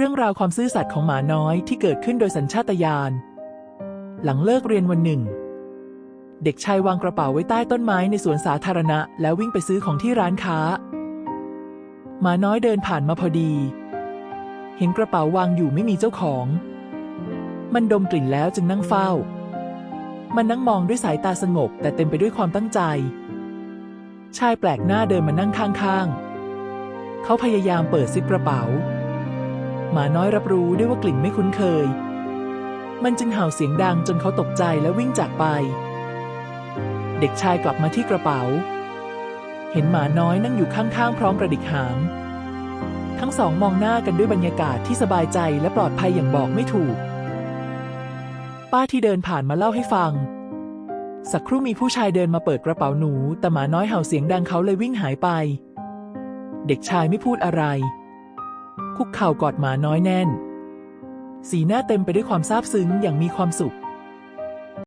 เรื่องราวความซื่อสัตย์ของหมาน้อยที่เกิดขึ้นโดยสัญชาตญาณ หลังเลิกเรียนวันหนึ่ง เด็กชายวางกระเป๋าไว้ใต้ต้นไม้ในสวนสาธารณะ แล้ววิ่งไปซื้อของที่ร้านค้า หมาน้อยเดินผ่านมาพอดี เห็นกระเป๋าวางอยู่ไม่มีเจ้าของ มันดมกลิ่นแล้วจึงนั่งเฝ้า มันนั่งมองด้วยสายตาสงบแต่เต็มไปด้วยความตั้งใจ ชายแปลกหน้าเดินมานั่งข้างๆ เขาพยายามเปิดซิปกระเป๋า หมาน้อยรับรู้ได้ว่ากลิ่นไม่คุ้นเคย มันจึงเห่าเสียงดังจนเขาตกใจและวิ่งจากไป เด็กชายกลับมาที่กระเป๋า เห็นหมาน้อยนั่งอยู่ข้างๆ พร้อมกระดิกหาง ทั้งสองมองหน้ากันด้วยบรรยากาศที่สบายใจและปลอดภัยอย่างบอกไม่ถูก ป้าที่เดินผ่านมาเล่าให้ฟัง สักครู่มีผู้ชายเดินมาเปิดกระเป๋าหนู แต่หมาน้อยเห่าเสียงดังเขาเลยวิ่งหายไป เด็กชายไม่พูดอะไร คุกเข่ากอดหมาน้อยแน่น สีหน้าเต็มไปด้วยความซาบซึ้งอย่างมีความสุข